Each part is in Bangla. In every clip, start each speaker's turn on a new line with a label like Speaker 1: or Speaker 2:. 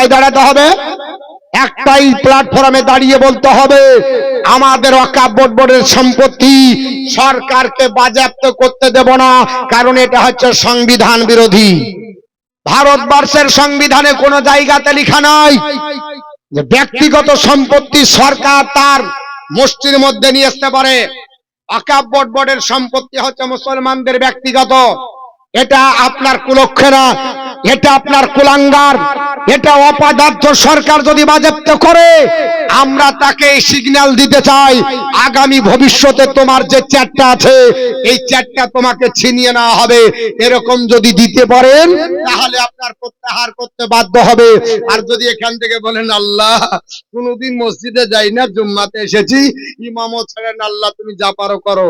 Speaker 1: কোথায় দাঁড়াতে হবে। একটাই প্ল্যাটফর্মে দাঁড়িয়ে বলতে হবে, আমাদের অকাপ বোর্ডের সম্পত্তি সরকারকে বাজেয়াপ্ত করতে দেব না, কারণ এটা হচ্ছে সংবিধান বিরোধী। ভারতবর্ষের সংবিধানে কোনো জায়গাতে লেখা নাই যে ব্যক্তিগত সম্পত্তি সরকার তার মুষ্টির মধ্যে নিয়ে আসতে পারে। অকাপ বোর্ডের সম্পত্তি হচ্ছে মুসলমানদের ব্যক্তিগত। এটা আপনার কুলক্ষেরা এটা আপনার কুলাঙ্গার, এটা অপদার্থ সরকার যদি বাজেপ্ত করে, আমরা তাকে সিগন্যাল দিতে চাই। আগামী ভবিষ্যতে তোমার যে চ্যাটটা আছে, এই চ্যাটটা তোমাকে ছিনিয়ে নেওয়া হবে। এরকম যদি দিতে পারেন, তাহলে আপনার প্রত্যাহার করতে বাধ্য হবে। আর যদি এখান থেকে বলেন, আল্লাহ, কোনোদিন মসজিদে যাই না, জুম্মাতে এসেছি, ইমামও ছেড়েন, আল্লাহ, তুমি যা পারো করো।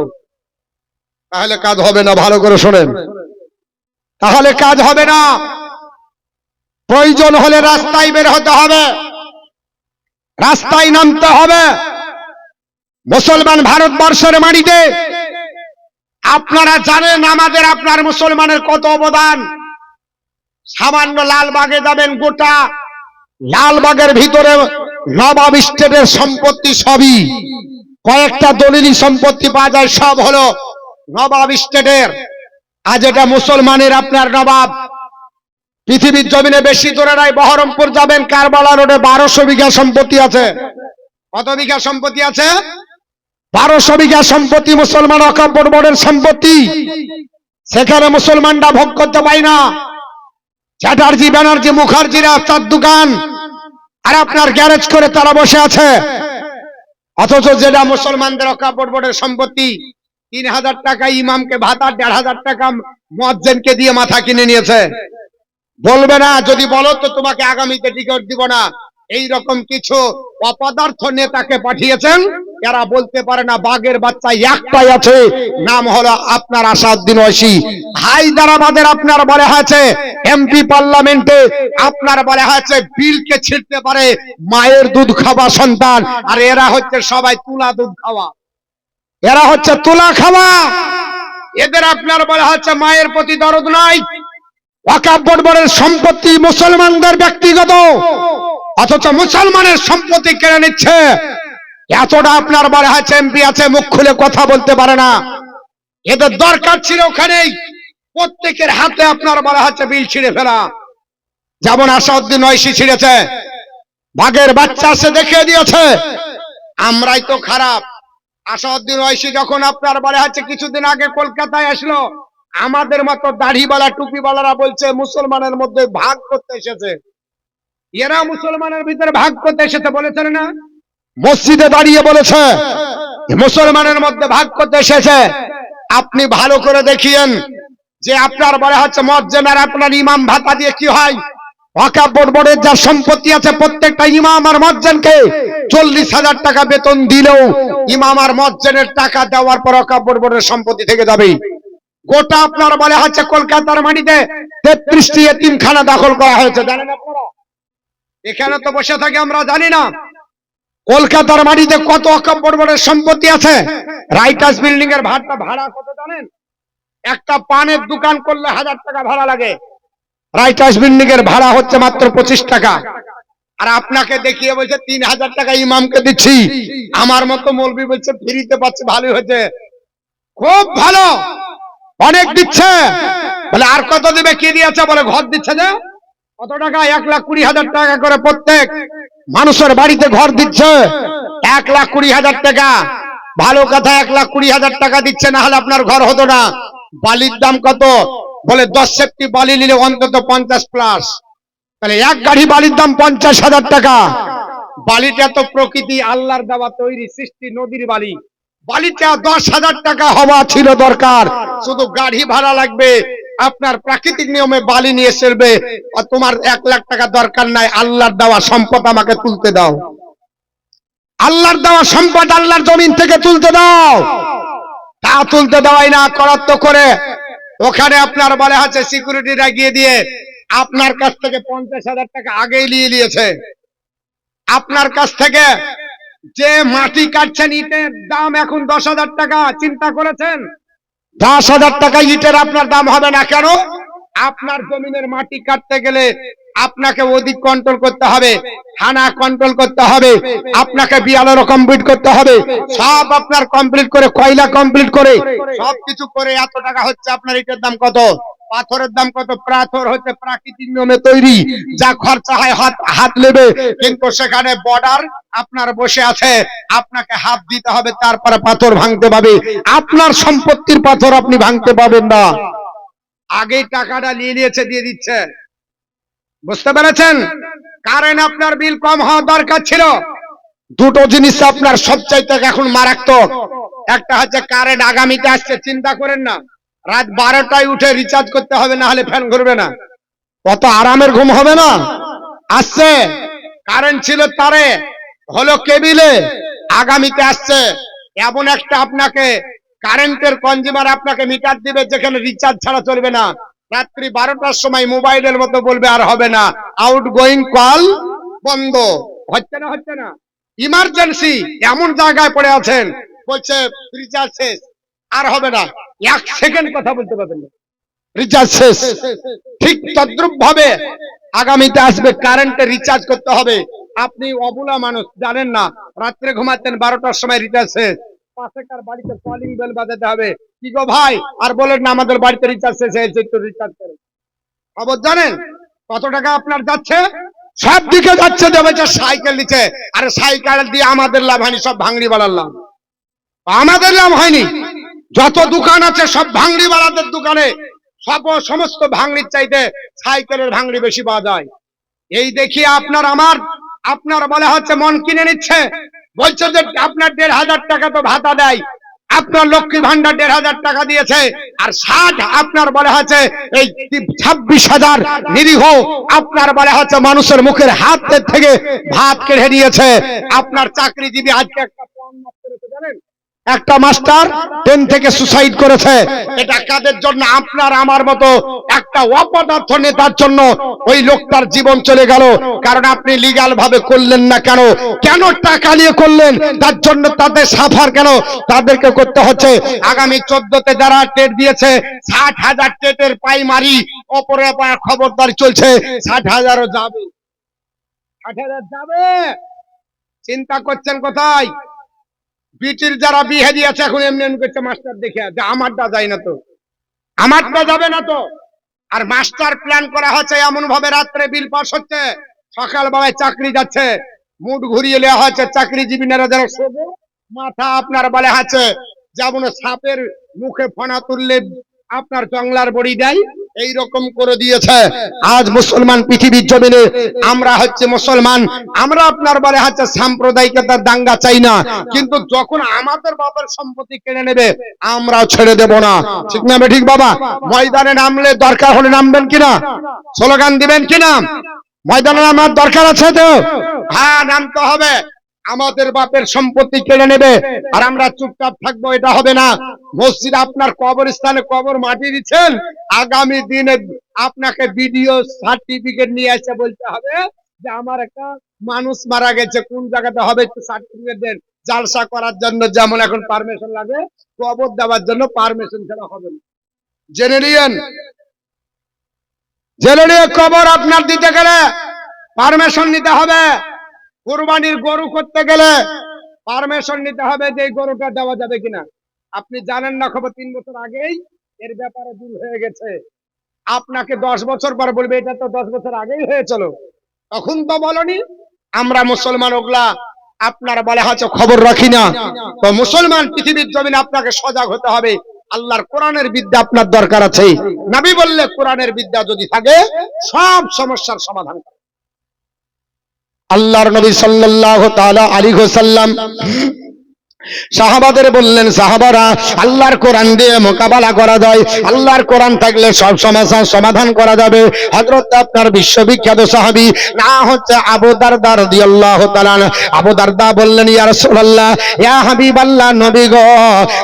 Speaker 1: তাহলে কাজ হবে না, ভালো করে শোনেন। তাহলে কাজ হবে না। প্রয়োজন হলে রাস্তায় বের হতে হবে। রাস্তায় নামতে হবে। মুসলমান ভারতবর্ষের মাটিতে আপনারা জানেন আমাদের আপনার মুসলমানের কত অবদান। সামান্য লালবাগে যাবেন গোটা লালবাগের ভিতরে নবাব স্টেটের সম্পত্তি সবই। কয়েকটা দলিলি সম্পত্তি পাওয়া যায়, সব হলো নবাব স্টেটের আজ এটা মুসলমানের আপনার নবাব। পৃথিবীর জমিনে বেশি দূরে নাই, বহরমপুর যাবেন, কারবালা রোডে বারোশো বিঘা সম্পত্তি আছে। কত বিঘা সম্পত্তি আছে? বারোশো বিঘা সম্পত্তি মুসলমান অকাব্য বোর্ডের সম্পত্তি। সেখানে মুসলমানরা ভোগ করতে পায় না। চ্যাটার্জি ব্যানার্জি মুখার্জিরা তার দোকান। আর আপনার গ্যারেজ করে তারা বসে আছে। অথচ যেটা মুসলমানদের অকাব্য বোর্ডের সম্পত্তি, তিন হাজার টাকা ইমামকে ভাতা, দেড় হাজার টাকা মজ্জেনকে দিয়ে মাথা কিনে নিয়েছে। বলবে না, যদি বলো তো তোমাকে আগামীতে টিকিট দিব না। এই রকম কিছু অপদার্থ নেতাকে পাঠিয়েছেন এরা বলতে পারে না বাঘের বাচ্চা একটাই আছে, নাম হলো আপনার আসাউদ্দিন ঐশী হায়দ্রাবাদের আপনার বলে হয়েছে, এমপি পার্লামেন্টে আপনার বলে হয়েছে, বিলকে ছিঁড়তে পারে মায়ের দুধ খাওয়া সন্তান। আর এরা হচ্ছে সবাই তুলা দুধ খাওয়া। এরা হচ্ছে তুলা খাওয়া। এদের আপনার বলা হচ্ছে মায়ের প্রতি দরদ নাই। বর্বরের সম্পত্তি মুসলমানদের ব্যক্তিগত, অথচ মুসলমানের সম্পত্তি কেড়ে নিচ্ছে। এতটা আপনার বলা হচ্ছে এমপি আছে, মুখ খুলে কথা বলতে পারে না। এদের দরকার ছিল ওখানেই। প্রত্যেকের হাতে আপনার বলা হচ্ছে বিল ছিঁড়ে ফেলা। যেমন আসাউদ্দিন ঐশী ছিঁড়েছে, বাঘের বাচ্চা সে দেখিয়ে দিয়েছে। আমরাই তো খারাপ। আসাউদ্দিন ঐশী যখন আপনার বলে হচ্ছে কিছুদিন আগে কলকাতায় আসলো। আমাদের মতো দাড়িওয়ালা, টুপিওয়ালারা বলছে, মুসলমানের মধ্যে ভাগ করতে এসেছে। এরা মুসলমানের ভিতরে ভাগ করতে এসেছে বলেছেন না? মসজিদে দাঁড়িয়ে বলেছে মুসলমানের মধ্যে ভাগ করতে এসেছে। আপনি ভালো করে দেখিয়েন যে আপনার বলে হচ্ছে মজ্জেন আর আপনার ইমাম ভাতা দিয়ে কি হয়? ওয়াকাব বোর্ড বোর্ডের যা সম্পত্তি আছে, প্রত্যেকটা ইমাম আর মজ্জেনকে চল্লিশ হাজার টাকা বেতন দিলেও ইমাম আর মজ্জেনের টাকা দেওয়ার পর ওয়াকাব বোর্ডের সম্পত্তি থেকে যাবে। গোটা আপনার বলে হচ্ছে কলকাতার মাটিতে তেত্রিশটি এতিমখানা দখল করা হয়েছে। জানেন আপনারা? এখানে তো বসে থাকি আমরা, জানি না। কলকাতার মাটিতে কত বড় সম্পত্তি আছে? রাইটার্স বিল্ডিং এর ভাড়া ভাড়া কত জানেন? একটা পানের দোকান করলে হাজার টাকা ভাড়া লাগে। রাইটার্স বিল্ডিং এর ভাড়া হচ্ছে মাত্র পঁচিশ টাকা। আর আপনাকে দেখিয়ে বলছে, তিন হাজার টাকা ইমামকে দিচ্ছি। আমার মতো মলবি বলছে, ফ্রিতে পাচ্ছে ভালো হয়েছে। খুব ভালো! অনেক দিচ্ছে। বলে আর কত দিবে? কি দিয়েছে? বলে ঘর দিচ্ছে যে। কত টাকা? এক লাখ কুড়ি হাজার টাকা করে প্রত্যেক মানুষের বাড়িতে ঘর দিচ্ছে। এক লাখ কুড়ি হাজার টাকা। ভালো কথা এক লাখ কুড়ি হাজার টাকা দিচ্ছে না হলে আপনার ঘর হতো না। বালির দাম কত? বলে দশ সেফটি বালি নিলে অন্তত পঞ্চাশ প্লাস। তাহলে এক গাড়ি বালির দাম পঞ্চাশ হাজার টাকা। বালিটা তো প্রকৃতি আল্লাহর দেওয়া তৈরি সৃষ্টি নদীর বালি। বালিটা দশ হাজার টাকা হওয়া ছিল দরকার। শুধু গাড়ি ভাড়া লাগবে, আপনার প্রাকৃতিক নিয়মে বালি নিয়ে সেরবে, আর তোমার এক লাখ টাকা দরকার নাই, আল্লাহর দেওয়া সম্পদ আমাকে তুলতে দাও। আল্লাহর দেওয়া সম্পদ আল্লাহর জমিন থেকে তুলতে দাও। তা তুলতে দেওয়াই না করাত্ম করে। ওখানে আপনার বলে আছে, সিকিউরিটিরা গিয়ে দিয়ে আপনার কাছ থেকে পঞ্চাশ হাজার টাকা আগেই নিয়ে নিয়েছে। আপনার কাছ থেকে যে মাটি কাটছেন ইটের দাম এখন দশ হাজার টাকা চিন্তা করেছেন? দশ হাজার টাকা ইটের আপনার দাম হবে না কেন? আপনার জমিনের মাটি কাটতে গেলে আপনাকে অধিক কন্ট্রোল করতে হবে থানা কন্ট্রোল করতে হবে আপনাকে বিয়ালেরও কমপ্লিট করতে হবে সব আপনার কমপ্লিট করে কয়লা কমপ্লিট করে সব কিছু করে এত টাকা হচ্ছে আপনার ইটের দাম কত? পাথরের দাম কত? পাথর হচ্ছে প্রাকৃতিক নিয়মে তৈরি। যা খরচা হয় হাত হাত নেবে। কিন্তু সেখানে বর্ডার আপনার বসে আছে। আপনাকে হাত দিতে হবে, তারপরে পাথর ভাঙতে পাবে আপনার সম্পত্তির পাথর আপনি ভাঙতে পাবেন না। আগেই টাকাটা নিয়ে নিয়েছে, দিয়ে দিচ্ছে। বুঝতে পেরেছেন? কারেন্ট আপনার বিল কম হওয়া দরকার ছিল। দুটো জিনিস আপনার সবচাইতে এখন মারাত্মক। একটা হচ্ছে কারেন্ট আগামীতে আসছে, চিন্তা করেন না। রাত বারোটায় উঠে রিচার্জ করতে হবে না হলে ফ্যান ঘুরবে না। কত আরামের ঘুম হবে না? আসছে। কারেন্ট ছিল তারে, হলো কেবিলে আগামীতে আসছে। এমন একটা আপনাকে কারেন্টের কনজিউমার আপনাকে মিটার দিবে, যেখানে রিচার্জ ছাড়া চলবে না। রাত্রি বারোটার সময় মোবাইলের মতো বলবে, আর হবে না। আউট গোয়িং কল বন্ধ। হচ্ছে না হচ্ছে না। ইমার্জেন্সি এমন জায়গায় পড়ে আছেন, বলছে রিচার্জ শেষ। আর হবে না। এক সেকেন্ড কথা বলতে পারবেন না। রিচার্জ শেষ। ঠিক তদ্রুপ ভাবে আগামীতে আসবে কারেন্টে রিচার্জ করতে হবে। আপনি অবুলা মানুষ, জানেন না, রাত্রে ঘুমাতেন বারোটার সময় রিচার্জ শেষ। পাশেকার বাড়িতে কলিং বেল হবে? কি গো ভাই? আর বলেন না, আমাদের বাড়িতে রিচার্জ শেষ হয়েছে, একটু রিচার্জ করেন। খবর জানেন? কত টাকা আপনার যাচ্ছে? সব দিকে যাচ্ছে সাইকেল আর সাইকেল দিয়ে আমাদের লাভ হয়নি, সব লাভ। আমাদের লাভ হয়নি। যত দোকান আছে সব ভাঙড়ি বাড়াদের দোকানে। সব সমস্ত ভাঙড়ির চাইতে সাইকেলের ভাঙড়ি বেশি পাওয়া যায়। এই দেখি আপনার আমার, আপনার বলে হচ্ছে মন কিনে নিচ্ছে। বলছে যে আপনার দেড় হাজার টাকা তো ভাতা দেয়। আপনার লক্ষ্মী ভান্ডার দেড় হাজার টাকা দিয়েছে। আর ষাট আপনার বলে হচ্ছে এই ছাব্বিশ হাজার নিরীহ আপনার বলে হচ্ছে মানুষের মুখের হাত থেকে ভাত কেড়ে নিয়েছে। আপনার চাকরিজীবী আজকে একটা জানেন? একটা মাস্টার টেন থেকে সুসাইড করেছে। এটা কাদের জন্য? আপনার, আমার মতো একটা অপদার্থ নেতার জন্য ওই লোকটার জীবন চলে গেল। কারণ আপনি লিগাল ভাবে করলেন না কেন? কেন টাকা নিয়ে করলেন? তার জন্য তাদের সাফার কেন? তাদেরকে করতে হচ্ছে। আগামী চোদ্দতে যারা টেট দিয়েছে, ষাট হাজার টেটের পাইমারি অপরে অপরে খবরদার চলছে। ষাট হাজারও যাবে। ষাট হাজার যাবে। চিন্তা করছেন কোথায়? বিটির যারা বিহে দিয়েছে এখন এমনি এমনি করছে মাস্টার দেখে যে আমারটা যায় না তো। আমারটা যাবে না তো। আর মাস্টার প্ল্যান করা হচ্ছে এমন ভাবে রাত্রে বিল পাস হচ্ছে সকাল বেলায় চাকরি যাচ্ছে, মুড ঘুরিয়ে নেওয়া হচ্ছে চাকরিজীবীরা যেন শোবে মাথা আপনার বলে আছে যেমন সাপের মুখে ফনা তুললে আপনার জংলার বড়ি দেয়। এই রকম করে দিয়েছে। আজ মুসলমান পৃথিবীর জমিনে আমরা হচ্ছে মুসলমান। আমরা আপনার বলে হচ্ছে সাম্প্রদায়িকতার দাঙ্গা চাই না। কিন্তু যখন আমাদের বাবার সম্পত্তি কেড়ে নেবে, আমরাও ছেড়ে দেব না। ঠিক না ঠিক বাবা? ময়দানে নামলে দরকার হলে নামবেন কিনা? স্লোগান দিবেন কিনা? ময়দানে নামার দরকার আছে তো? হ্যাঁ নামতে হবে। আমাদের বাপের সম্পত্তি কেড়ে নেবে আর আমরা চুপচাপ থাকব, এটা হবে না। মসজিদ আপনার কবরস্থানে কবর মাটি দিচ্ছেন, আগামী দিনে আপনাকে ভিডিও সার্টিফিকেট নিয়ে এসে বলতে হবে যে আমার একটা মানুষ মারা গেছে, কোন জায়গাতে হবে একটু সার্টিফিকেট দেন। জালসা করার জন্য যেমন এখন পারমিশন লাগে, কবর দেওয়ার জন্য পারমিশন ছাড়া হবে না। জেনে নিয়েন। জেনে নিয়ে কবর আপনার দিতে গেলে পারমিশন নিতে হবে। কুরবানির গরু করতে গেলে পারমিশন নিতে হবে যে গরুটা দেওয়া যাবে কিনা। আপনি জানেন না খবর, তিন বছর আগেই এর ব্যাপারে দূর হয়ে গেছে। আপনাকে দশ বছর পর বলবে, এটা তো দশ বছর আগেই হয়েছিল। তখন তো বলনি, আমরা মুসলমান ওগুলা, আপনার বলে হয়তো খবর রাখি না। তো মুসলমান পৃথিবীর জমিনে আপনাকে সজাগ হতে হবে। আল্লাহর কোরআনের বিদ্যা আপনার দরকার আছে নাবি বললে কোরআনের বিদ্যা যদি থাকে, সব সমস্যার সমাধান আল্লাহর নবী সাল্লাহ তালা আলী ওয়াসাল্লাম সাহাবাদের বললেন, সাহাবারা, আল্লাহর কোরআন দিয়ে মোকাবেলা করা যায়। আল্লাহর কোরআন থাকলে সব সমস্যার সমাধান করা যাবে। হযরত আপনার বিশ্ববিখ্যাত সাহাবী, না হচ্ছে আবু দারদা রাদিয়াল্লাহু তাআলা আবু দারদা বললেন, ইয়া রাসূলুল্লাহ, ইয়া হাবিবাল্লাহ নবী গো,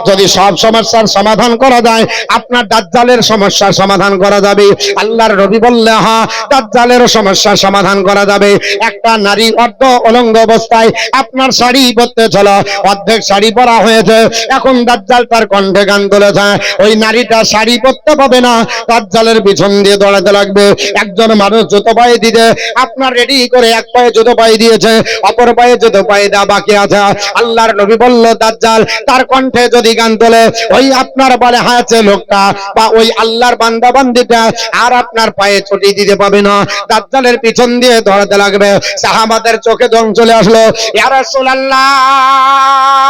Speaker 1: যদি সব সমস্যার সমাধান করা যায়, আপনার দাজ্জালের সমস্যার সমাধান করা যাবে। আল্লাহর নবী বললে হা দাজ্জালের সমস্যার সমাধান করা যাবে। একটা নারী অর্ধ অলঙ্গ অবস্থায় আপনার শাড়ি পরতে চলো, অর্ধেক শাড়ি পরা হয়েছে। এখন দাজ্জাল তার কণ্ঠে গান তুলেছে। ওই নারীটা শাড়ি পরতে পাবে না। দাজ্জালের পিছন দিয়ে দৌড়াতে লাগবে। একজন মানুষ জুতো পায়ে দিতে। আপনার রেডি করে এক পায়ে জুতো পায়ে দিয়েছে। অপর পায়ে জুতো পায়ে দেওয়া বাকি আছে। আল্লাহর নবী বলল, দাজ্জাল, তার কণ্ঠে যদি গান তোলে, ওই আপনার বলে হাঁচে লোকটা বা ওই আল্লাহর বান্দা বান্দিটা আর আপনার পায়ে ছুটি দিতে পাবে না। দাজ্জালের পিছন দিয়ে দৌড়াতে লাগবে। সাহাবাদের চোখে জং চলে আসলো। ইয়া রাসূলুল্লাহ!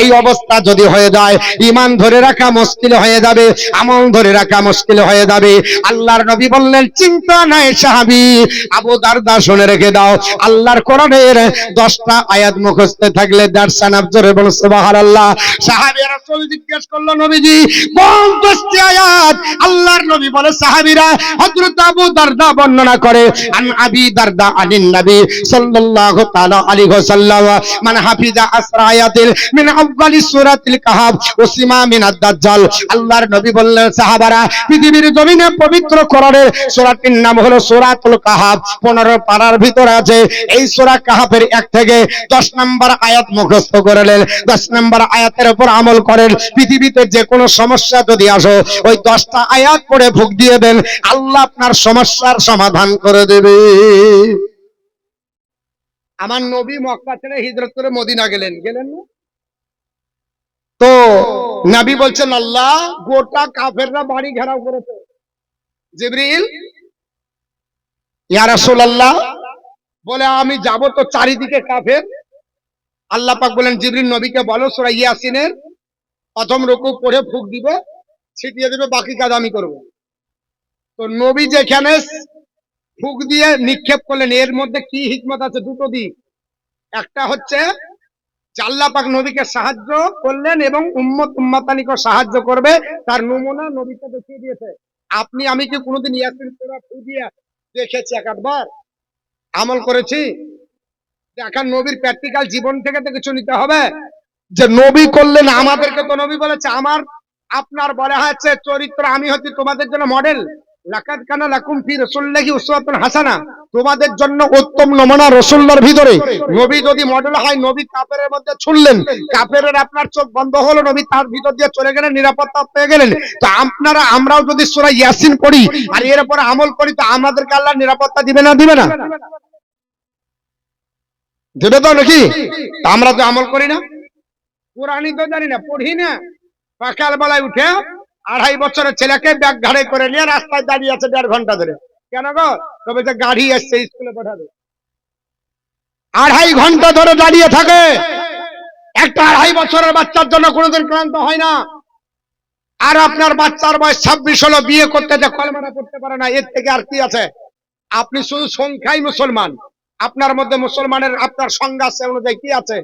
Speaker 1: এই অবস্থা যদি হয়ে যায়, ঈমান ধরে রাখা মুশকিল হয়ে যাবে, আমল ধরে রাখা মুশকিল হয়ে যাবে। আল্লাহর নবী বললেন, চিন্তা নাই সাহাবী, আবু দারদা শুনে রেখে দাও। আল্লাহর কোরআনের 10টা আয়াত মুখস্থ থাকলে দারসান বল, সুবহানাল্লাহ। সাহাবী রাসূল জিজ্ঞেস করল, নবীজি, কোন 10টি আয়াত আল্লাহর নবী বলে সাহাবীরা হযরত আবু দারদা বর্ণনা করে? আন আবি দারদা আনিন মান হাফিজা আসরা আয়াতিল মিন আউয়ালি সূরাতিল কাহাফ ওসিমা মিন আদ-দাজ্জাল। আল্লাহর নবী বললেন, সাহাবারা, পৃথিবীর জমিনে পবিত্র কোরআনের সূরাটির নাম হলো সূরাতুল কাহাফ। 15 পারার ভিতরে আছে। এই সূরা কাহাফের এক থেকে 10 নম্বর আয়াত মুখস্থ করলেন 10 নম্বর আয়াতের উপর আমল করেন। পৃথিবীতে যে কোনো সমস্যা যদি আসো, ওই 10টা আয়াত পড়ে ভুগ দিয়ে দেন। আল্লাহ আপনার সমস্যার সমাধান করে দেবে। আমার নবী মক্কা ছেড়ে হিজরত করে মদিনা গেলেন। গেলেন না? তো নবী বলছেন আল্লাহ গোটা কাফেররা বাড়ি ঘেরাও করেছে। জিবরিল ইয়া রাসূলুল্লাহ। বলে আমি যাব তো চারিদিকে কাফের। আল্লাহ পাক বলেন জিবরিল নবীকে বলো সূরা ইয়াসিনের প্রথম রুকু পড়ে ফুক দিবে ছিটিয়ে দেবে বাকি কাজ আমি করব। তো নবী যেখানে ফুক দিয়ে নিক্ষেপ করলেন। এর মধ্যে কি হিকমত আছে? দুটো দিক। একটা হচ্ছে পাক নবীকে সাহায্য করলেন এবং উম্মত উম্মাতানিকে সাহায্য করবে। তার নমুনা নবীকে দেখিয়ে দিয়েছে। আপনি, আমি কি কোনোদিন ইয়াসিন সূরা ফু দিয়ে দেখেছি একাধবার? আমল করেছি? দেখার নবীর প্র্যাকটিক্যাল জীবন থেকে তো কিছু নিতে হবে। যে নবী করলেন, আমাদেরকে তো নবী বলেছে, আমার, আপনার বলা হচ্ছে চরিত্র আমি হচ্ছি তোমাদের জন্য মডেল লাকাদ কানা লাকুম ফি রাসূলিল্লাহি উসওয়াতুন হাসানা। তোমাদের জন্য উত্তম নমুনা ভিতরে। নবী যদি মডেল হয়, নবী মধ্যে আপনার চোখ বন্ধ হলো, নবী তার ভিতর দিয়ে চলে গেলেন, নিরাপত্তা পেয়ে গেলেন। তো আপনারা, আমরাও যদি সূরা ইয়াসিন পড়ি, আর এর উপর আমল করি, তো আমাদেরকে আল্লাহ নিরাপত্তা দিবে না দিবে না? দিবে তো নাকি? আমরা তো আমল করি না। কোরআনই তো জানি না, পড়ি না। সকাল বেলায় উঠে আড়াই বছরের ছেলেকে ব্যাগ ঘাড়ে করে নিয়ে রাস্তায় দাঁড়িয়ে আছে দেড় ঘণ্টা ধরে। কেন গো? তবে যে গাড়ি এসছে, স্কুলে পাঠাবে। আড়াই ঘণ্টা ধরে দাঁড়িয়ে থাকে। একটা আড়াই বছরের বাচ্চার জন্য কোনোদিন ক্লান্ত হয় না। আর আপনার বাচ্চার বয়স ছাব্বিশ হলো, বিয়ে করতে যে কলমাটা করতে পারে না, এর থেকে আর কি আছে? আপনি শুধু সংখ্যাই মুসলমান। আপনার মধ্যে মুসলমানের, আপনার সংজ্ঞা আছে, অনুযায়ী কি আছে?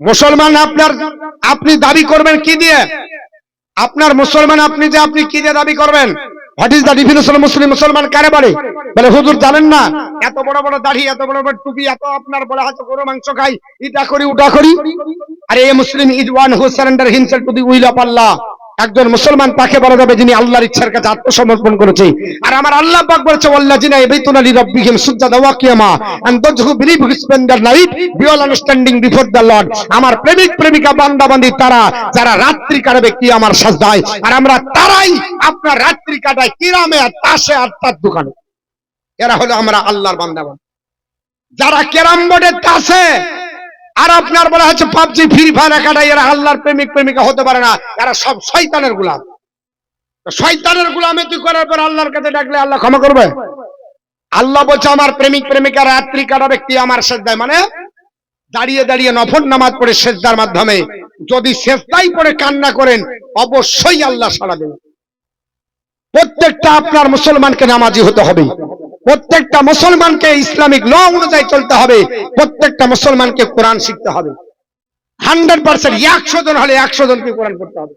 Speaker 1: মুসলমান আপনার, আপনি দাবি করবেন কি দিয়ে? আপনার মুসলমান আপনি যে আপনি কি দিয়ে দাবি করবেন? What is the definition Muslim মুসলমান কারে বলে? বলে, হুজুর, জানেন না, এত বড় বড় দাড়ি, এত বড় বড় টুপি, এত আপনার বলে হাতে গরু, মাংস খাই এটা করি, ওটা করি। আরে, a Muslim is one, who surrender himself to the will of Allah. একজন মুসলমান তাকে বলা যাবে যিনি আল্লাহর ইচ্ছার কাছে আত্মসমর্পণ করেছে। আর আমার আল্লাহ পাক বলেছে, ওয়াল্লাযিনা ইয়াবিতুনা লিরাব্বিহিম সুজদান ওয়া কিয়ামা and those who believe who spend the night বিঅল understanding before the lord. আমার প্রেমিক, প্রেমিকা বান্দা বান্দি তারা, যারা রাত্রি কাটাবে কি আমার সাজদায়। আর আমরা তারাই আপনার রাত্রি কাটায়, কিরামে আর তাসে আর তার দোকানে। এরা হলো আমরা আল্লাহর বান্দা বান্দি যারা ক্যারাম বোর্ডের তাসে। আর আপনার বলা হচ্ছে পাবজি ফ্রি ফায়ার একাটাই এরা আল্লাহর প্রেমিক, প্রেমিকা হতে পারে না, এরা সব শয়তানের গুলাম। শয়তানের গুলামে তুই করার পর আল্লাহর কাছে ডাকলে আল্লাহ ক্ষমা করবে? আল্লাহ বলছে, আমার প্রেমিক, প্রেমিকা রাত্রি কাটা ব্যক্তি আমার সেজদায়। মানে দাঁড়িয়ে দাঁড়িয়ে নফল নামাজ পড়ে সেজদার মাধ্যমে। যদি সেজদাই পড়ে কান্না করেন, অবশ্যই আল্লাহ সাড়া দেবে প্রত্যেকটা আপনার মুসলমানকে নামাজি হতে হবে। প্রত্যেকটা মুসলমানকে ইসলামিক ল অনুযায়ী চলতে হবে। প্রত্যেকটা মুসলমানকে কোরআন শিখতে হবে। হান্ড্রেড পার্সেন্ট একশো জন হলে একশো জনকে কোরআন করতে হবে।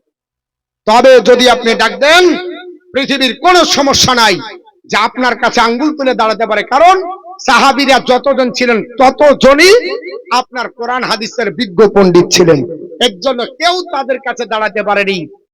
Speaker 1: তবে যদি আপনি ডাক দেন, পৃথিবীর কোনো সমস্যা নাই যে আপনার কাছে আঙ্গুল তুলে দাঁড়াতে পারে। কারণ সাহাবিরা যতজন ছিলেন, ততজনই আপনার কোরআন হাদিসের বিজ্ঞ পণ্ডিত ছিলেন। এর জন্য কেউ তাদের কাছে দাঁড়াতে পারেনি।